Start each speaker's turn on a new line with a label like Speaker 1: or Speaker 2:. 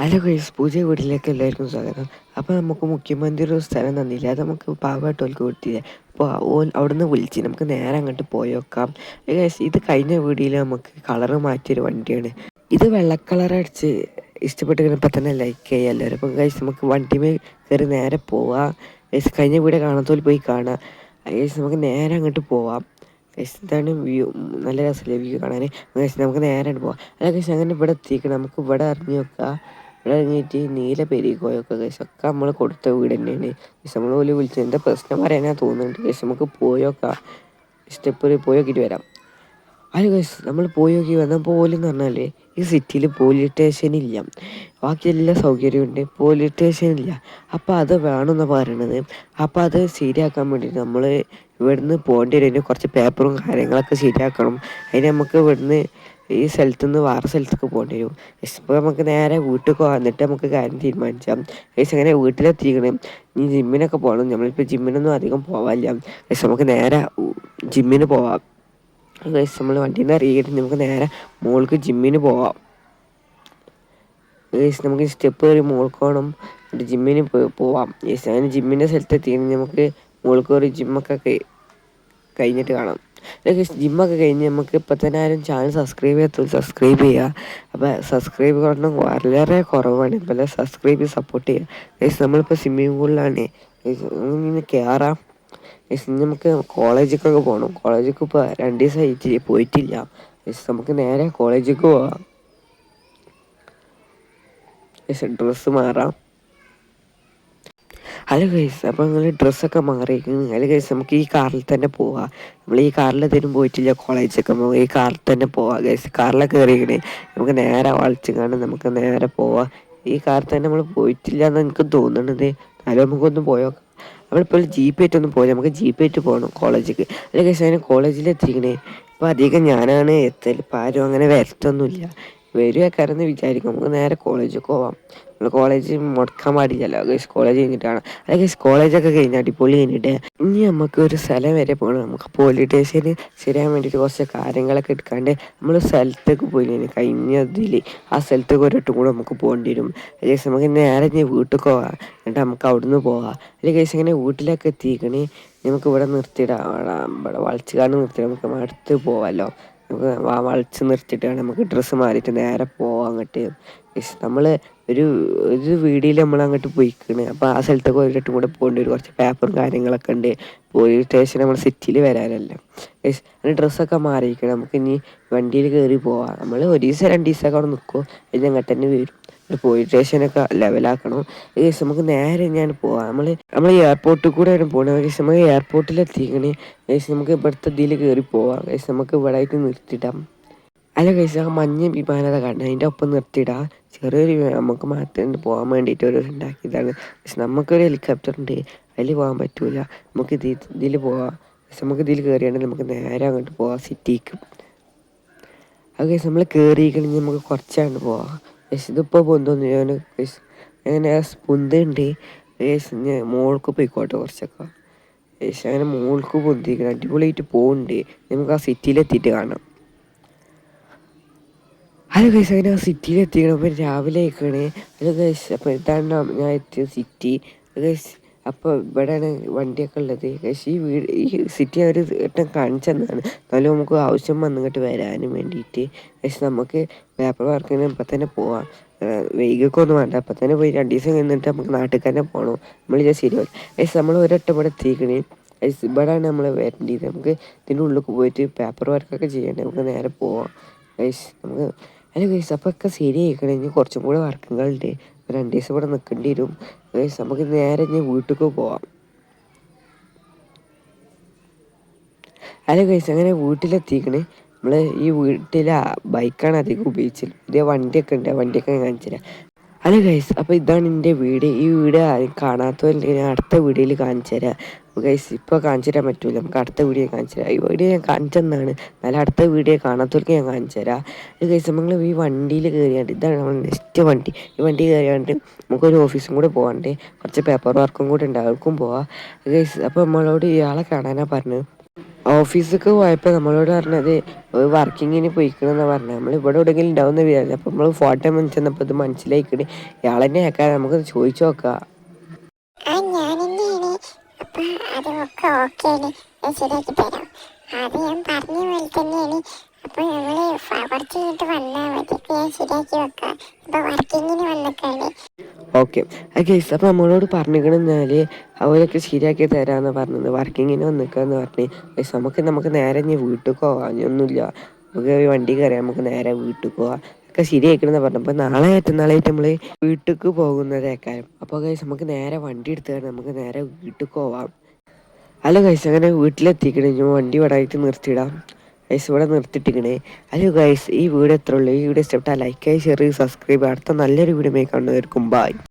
Speaker 1: Hello guys പുതിയ വീട്ടിലേക്ക് എല്ലാവർക്കും സ്വാഗതം. അപ്പോൾ നമുക്ക് മുഖ്യമന്ത്രി ഒരു സ്ഥലം തന്നില്ല. അത് നമുക്ക് പാവട്ടോൽക്ക് കൊടുത്തില്ല. അപ്പോൾ ഓൻ അവിടുന്ന് വിളിച്ച് നമുക്ക് നേരെ അങ്ങോട്ട് പോയേക്കാം ഗൈസ് ഇത് കഴിഞ്ഞ വീടിയിൽ നമുക്ക് കളറ് മാറ്റിയൊരു വണ്ടിയാണ്. ഇത് വെള്ള കളർ അടിച്ച് കഴിഞ്ഞപ്പോൾ തന്നെ ലൈക്ക് ചെയ്യുക എല്ലാവരും. അപ്പോൾ ഗൈസ് നമുക്ക് വണ്ടിമേ കയറി നേരെ പോവാം. ഗൈസ് കഴിഞ്ഞ വീടെ കാണാത്തോൽ പോയി കാണാം. ഗൈസ് നമുക്ക് നേരെ അങ്ങോട്ട് പോവാം. ഗൈസ് ഇതാണ് വ്യൂ നല്ല രസമല്ലേ വ്യൂ കാണാൻ ഗൈസ് നമുക്ക് നേരെ പോവാം. അല്ല ഗൈസ് അങ്ങനെ ഇവിടെ എത്തിക്കണം നമുക്ക് ഇവിടെ അറിഞ്ഞു നോക്കാം. ഇറങ്ങിയിട്ട് നീല പെരുകോയൊക്കെ കേസ് ഒക്കെ നമ്മൾ കൊടുത്ത വീട് തന്നെയാണ് കേസ് നമ്മൾ പോലെ വിളിച്ചത് എന്താ പ്രശ്നം പറയാനാ തോന്നുന്നുണ്ട്. കേസ് നമുക്ക് പോയോക്കാം സ്റ്റെപ്പിൽ പോയോക്കിട്ട് വരാം. അത് കേസ് നമ്മൾ പോയോക്കി വന്നപ്പോൾ പോലും പറഞ്ഞാൽ ഈ സിറ്റിയിൽ പോലീസ് സ്റ്റേഷൻ ഇല്ല. ബാക്കി എല്ലാ സൗകര്യമുണ്ട് പോലീസ് സ്റ്റേഷൻ ഇല്ല. അപ്പോൾ അത് വേണമെന്ന് പറയണത്. അപ്പോൾ അത് ശരിയാക്കാൻ വേണ്ടിയിട്ട് നമ്മൾ ഇവിടുന്ന് പോകേണ്ടി വരും. കുറച്ച് പേപ്പറും കാര്യങ്ങളൊക്കെ ശരിയാക്കണം. അതിന് നമുക്ക് ഇവിടുന്ന് ഈ സ്ഥലത്തു നിന്ന് വേറെ സ്ഥലത്തേക്ക് പോകേണ്ടി വരും. ഇപ്പോൾ നമുക്ക് നേരെ വീട്ടിൽ വന്നിട്ട് നമുക്ക് കാര്യം തീരുമാനിച്ചാം. ഏകദേശം അങ്ങനെ വീട്ടിലെത്തിക്കണം. ഇനി ജിമ്മിനൊക്കെ പോകണം നമ്മളിപ്പോൾ ജിമ്മിനൊന്നും അധികം പോകാനില്ല ഏകദേശം നമുക്ക് നേരെ ജിമ്മിന് പോവാം. ഏകദേശം നമ്മൾ വണ്ടിയിൽ നിന്ന് ഇറങ്ങിയിട്ട് നമുക്ക് നേരെ മോൾക്ക് ജിമ്മിന് പോവാം. ഏകദേശം നമുക്ക് സ്റ്റെപ്പ് കയറി മോൾക്ക് വേണം. ജിമ്മിന് പോവാം. ഏകദേശം അങ്ങനെ ജിമ്മിന്റെ സ്ഥലത്തെത്തി നമുക്ക് മോൾക്ക് ഒരു ജിമ്മൊക്കെ കഴിഞ്ഞിട്ട് കാണാം. ജിമ്മൊക്കെ കഴിഞ്ഞ് നമുക്ക് ഇപ്പം തന്നെ ആരും ചാനൽ സബ്സ്ക്രൈബ് ചെയ്യാത്ത സബ്സ്ക്രൈബ് ചെയ്യുക അപ്പോൾ സബ്സ്ക്രൈബ് കാരണം വളരെ കുറവാണ്. ഇപ്പോൾ സബ്സ്ക്രൈബ് സപ്പോർട്ട് ചെയ്യുക ഗൈസ് നമ്മളിപ്പോൾ സ്വിമ്മിങ് പൂളിലാണ് ഇങ്ങനെ കയറാം ഗൈസ് നമുക്ക് കോളേജിലേക്കൊക്കെ പോകണം കോളേജിലേക്ക് ഇപ്പോൾ രണ്ട് ദിവസമായിട്ട് പോയിട്ടില്ല. ഗൈസ് നമുക്ക് നേരെ കോളേജിലേക്ക് പോവാം. ഡ്രസ്സ് മാറാം. ഹലോ ഗൈസ് അപ്പോൾ നിങ്ങൾ ഡ്രസ്സൊക്കെ മാറിയിരിക്കുന്നു. ഹലോ ഗൈസ് നമുക്ക് ഈ കാറിൽ തന്നെ പോവാം. നമ്മൾ ഈ കാറിൽ തന്നെ പോയിട്ടില്ല കോളേജൊക്കെ നമുക്ക് ഈ കാറിൽ തന്നെ പോവാം ഗൈസ് കാറിലൊക്കെ കയറിയിരിക്കണേ നമുക്ക് നേരെ വളച്ച് കാണും നമുക്ക് നേരെ പോവാം. ഈ കാറിൽ തന്നെ നമ്മൾ പോയിട്ടില്ല എന്ന് എനിക്ക് തോന്നുന്നത് എന്നാലും നമുക്കൊന്ന് പോയോ നമ്മളിപ്പോൾ ജീപ്പ് ഒന്ന് പോയി നമുക്ക് ജീപ്പ് ആയിട്ട് പോകണം കോളേജിലേക്ക് അല്ലെ ഗൈസ് അതിന് കോളേജിൽ എത്തിക്കണേ. ഇപ്പോൾ അധികം ഞാനാണ് എത്തൽ ഇപ്പോൾ ആരും അങ്ങനെ വരത്തൊന്നുമില്ല. വരുവെക്കാരെന്ന് വിചാരിക്കും. നമുക്ക് നേരെ കോളേജിൽ പോവാം. നമ്മൾ കോളേജ് മുടക്കാൻ പാടില്ലല്ലോ. ഗൈസ് കോളേജ് കഴിഞ്ഞിട്ടാണ്. അല്ല ഗൈസ് കോളേജൊക്കെ കഴിഞ്ഞാൽ അടിപൊളി കഴിഞ്ഞിട്ട് ഇനി നമുക്ക് ഒരു സ്ഥലം വരെ പോകണം നമുക്ക് പോലീസ് സ്റ്റേഷന് ശരിയാൻ വേണ്ടിയിട്ട് കുറച്ച് കാര്യങ്ങളൊക്കെ എടുക്കാണ്ട് നമ്മൾ സ്ഥലത്തേക്ക് പോയി കഴിഞ്ഞതിൽ ആ സ്ഥലത്തേക്ക് ഒരിട്ടും കൂടെ നമുക്ക് പോകേണ്ടി വരും. ഗൈസ് നമുക്ക് നേരെ ഇനി വീട്ടിൽ പോവാം. എന്നിട്ട് നമുക്ക് അവിടുന്ന് പോവാം. അല്ലെങ്കിൽ ഗൈസ് ഇങ്ങനെ വീട്ടിലൊക്കെ എത്തിക്കണേ. നമുക്ക് ഇവിടെ നിർത്തിയിടാം. ഇവിടെ വളച്ചുകാണ്ട് നിർത്തിയിടാം. നമുക്ക് അടുത്ത് പോവാമല്ലോ വളച്ച് നിർത്തിയിട്ട് നമുക്ക് ഡ്രസ്സ് മാറിയിട്ട് നേരെ പോവാം അങ്ങോട്ട്. നമ്മൾ ഒരു ഒരു വീഡിയോയിൽ നമ്മൾ അങ്ങോട്ട് പോയിക്കണ്. അപ്പോൾ ആ സ്ഥലത്തൊക്കെ ഒരിട്ടും കൂടെ പോകേണ്ടി വരും. കുറച്ച് പേപ്പറും കാര്യങ്ങളൊക്കെ ഉണ്ട്. പോലീസ് സ്റ്റേഷൻ നമ്മൾ സിറ്റിയിൽ വരാനല്ല. അതിന് ഡ്രസ്സൊക്കെ മാറിയിരിക്കണം നമുക്ക് ഇനി വണ്ടിയിൽ കയറി പോവാം. നമ്മൾ ഒരു ദിവസം രണ്ട് ദിവസമൊക്കെ അവിടെ നിൽക്കും അതിന് അങ്ങോട്ട് തന്നെ വരും. പോലീസ് സ്റ്റേഷനൊക്കെ ലെവലാക്കണം ഏകദേശം നമുക്ക് നേരെ ഞാൻ പോവാം. നമ്മൾ നമ്മൾ എയർപോർട്ടിൽ കൂടെ ആണ് പോകുന്നത് ഏകദേശം നമുക്ക് എയർപോർട്ടിൽ എത്തിക്കണേ. ഏകദേശം നമുക്ക് ഇവിടുത്തെ ഇതിൽ കയറി പോവാം. ഏകദേശം നമുക്ക് ഇവിടെ ആയിട്ട് നിർത്തിയിടാം അല്ല കഴിച്ച മഞ്ഞ വിമാനത കണ്ട അതിന്റെ ഒപ്പം നിർത്തിയിടാം ചെറിയൊരു നമുക്ക് മാറ്റാൻ പോകാൻ വേണ്ടിയിട്ട് ഒരു ഉണ്ടാക്കിയതാണ്. പക്ഷെ നമുക്കൊരു ഹെലികോപ്റ്റർ ഉണ്ട്. അതിൽ പോകാൻ പറ്റൂല. നമുക്ക് ഇത് ഇതിൽ പോവാം. നമുക്ക് ഇതിൽ കയറിയാണെങ്കിൽ നമുക്ക് നേരെ അങ്ങോട്ട് പോവാം. സിറ്റിക്ക് അത് നമ്മൾ കഴിഞ്ഞാൽ നമുക്ക് കുറച്ചാണ്ട് പോവാം. ഇതിപ്പോൾ പൊന്തൊന്നും. ഞാൻ അങ്ങനെ പൊന്തുണ്ട്. ഞാൻ മോൾക്ക് പോയിക്കോട്ടെ കുറച്ചൊക്കെ. ഏശ് അങ്ങനെ മോൾക്ക് പൊന്തിക്കണം അടിപൊളിയായിട്ട് പോകുന്നുണ്ട് നമുക്ക് ആ സിറ്റിയിലെത്തിയിട്ട് കാണാം. ഹലോ ഗൈസ് അങ്ങനെ ആ സിറ്റിയിലെത്തിക്കണം അപ്പം രാവിലെ ആയിക്കണേ. അത് ഗൈസ് അപ്പോൾ ഇതാണ് ഞാൻ എത്തിയ സിറ്റി ഗൈസ് അപ്പോൾ ഇവിടെയാണ് വണ്ടിയൊക്കെ ഉള്ളത്. പക്ഷേ ഈ വീട് ഈ സിറ്റി അവർ ഏട്ടൻ കാണിച്ചെന്നാണ് എന്നാലും നമുക്ക് ആവശ്യം വന്നിട്ട് വരാനും വേണ്ടിയിട്ട്. പക്ഷെ നമുക്ക് പേപ്പർ വർക്കിന് ഇപ്പം തന്നെ പോവാം. വൈകൊക്കെ ഒന്നും വേണ്ട അപ്പം തന്നെ പോയി രണ്ട് ദിവസം കഴിഞ്ഞിട്ട് നമുക്ക് നാട്ടിൽ തന്നെ പോകണം നമ്മൾ ഇത് ശരിയാവും. ഗൈസ് നമ്മൾ ഒരൊറ്റ ഇവിടെ എത്തിക്കണേ. ഇവിടെയാണ് നമ്മൾ വരേണ്ടത്. നമുക്ക് ഇതിന്റെ ഉള്ളിലേക്ക് പോയിട്ട് പേപ്പർ വർക്കൊക്കെ ചെയ്യണ്ടേ. നമുക്ക് നേരെ പോവാം. നമുക്ക് അല്ല ഗൈസ് അപ്പോൾ ഒക്കെ ശരിയായിക്കണം. ഇനി കുറച്ചും കൂടെ വർക്കുകളുണ്ട് രണ്ട് ദിവസം ഇവിടെ നിൽക്കേണ്ടി വരും. നമുക്ക് നേരെ ഞാൻ വീട്ടിലേക്ക് പോവാം. അല്ല ഗൈസ് അങ്ങനെ വീട്ടിലെത്തിക്കണേ? നമ്മൾ ഈ വീട്ടിലെ ബൈക്കാണ് അധികം ഉപയോഗിച്ചത്. പുതിയ വണ്ടിയൊക്കെ ഉണ്ട് വണ്ടിയൊക്കെ ഞാൻ കാണിച്ചു തരാം. അല്ല ഗൈസ് അപ്പോൾ ഇതാണ് എന്റെ വീട്. ഈ വീട് കാണാത്തവരുണ്ടെങ്കിൽ ഞാൻ അടുത്ത വീഡിയോയിൽ കാണിച്ചു തരാം. ഗൈസ് ഇപ്പോൾ കാണിച്ചു തരാൻ പറ്റൂല. നമുക്ക് അടുത്ത വീഡിയോ കാണിച്ചു തരാം. ഈ വീഡിയോ ഞാൻ കാണിച്ചെന്നാണ്. നല്ല അടുത്ത വീഡിയോ കാണാത്തവർക്ക് ഞാൻ കാണിച്ചു തരാം. ഗൈസ് നമ്മൾ ഈ വണ്ടിയിൽ കയറിയാണ്ട് ഇതാണ് നമ്മൾ നെക്സ്റ്റ് വണ്ടി. ഈ വണ്ടി കയറിയാണ്ട് നമുക്കൊരു ഓഫീസും കൂടെ പോകാണ്ട് കുറച്ച് പേപ്പർ വർക്കും കൂടെ ഉണ്ട്. അവർക്കും പോവാം. ഗൈസ് അപ്പോൾ നമ്മളോട് ഇയാളെ കാണാനാണ് പറഞ്ഞത്. ഓഫീസൊക്കെ പോയപ്പോൾ നമ്മളോട് പറഞ്ഞത് വർക്കിങ്ങിന് പോയിക്കണമെന്ന് പറഞ്ഞത്. നമ്മൾ ഇവിടെ എവിടെയെങ്കിലും ഉണ്ടാവുന്ന വിചാരിച്ചു അപ്പോൾ നമ്മൾ ഫോട്ടോ ചെന്നപ്പോ ഇത് മനസ്സിലാക്കിയിട്ട് ഇയാളെന്നെ ആക്കാൻ നമുക്ക്
Speaker 2: ചോദിച്ചു നോക്കാം. അപ്പൊ ഓക്കെ ഒക്കെ ഓക്കെയാണ് ശരിയാക്കി തരാം. അത് ഞാൻ പറഞ്ഞ പോലെ തന്നെയാണ്. അപ്പൊ നമ്മൾ കുറച്ച് കഴിഞ്ഞിട്ട് വന്നാൽ മതി. ഞാൻ ശരിയാക്കി വെക്കാം. ഇപ്പൊ വർക്കിങ്ങിന് വന്നേക്കാണ്.
Speaker 1: ഓക്കെ. ഗൈസ് അപ്പോൾ നമ്മളോട് പറഞ്ഞിരിക്കണമെന്നാൽ അവരൊക്കെ ശരിയാക്കി തരാന്ന് പറഞ്ഞത്. വർക്കിങ്ങിന് വന്നിക്കാന്ന് പറഞ്ഞ്. ഗൈസ് നമുക്ക് നമുക്ക് നേരെ ഇനി വീട്ടിൽ പോവാം. ഒന്നുമില്ല. നമുക്ക് വണ്ടി കയറിയാൽ നമുക്ക് നേരെ വീട്ടിൽ പോവാം. ഒക്കെ ശരിയാക്കണമെന്ന് പറഞ്ഞു. അപ്പോൾ നാളെ മറ്റന്നാളായിട്ട് നമ്മൾ വീട്ടിലേക്ക് പോകുന്നതേക്കാരം. അപ്പോൾ കൈസ് നമുക്ക് നേരെ വണ്ടി എടുത്തിട്ട് നമുക്ക് നേരെ വീട്ടിൽ പോവാം. ഹലോ കൈസ് അങ്ങനെ വീട്ടിലെത്തിക്കണേ. ഞാൻ വണ്ടി വടായിട്ട് നിർത്തിയിടാം. ഗൈസ് ഇവിടെ നിർത്തിയിട്ടിക്കണേ. ഹലോ ഗൈസ് ഈ വീഡിയോ എത്ര ഉള്ളൂ. ഈ വീഡിയോ ഇഷ്ടപ്പെട്ടാൽ ലൈക്ക് ഷെയർ സബ്സ്ക്രൈബ് അടുത്ത നല്ലൊരു വീഡിയോ കാണുന്നവർക്കും ബൈ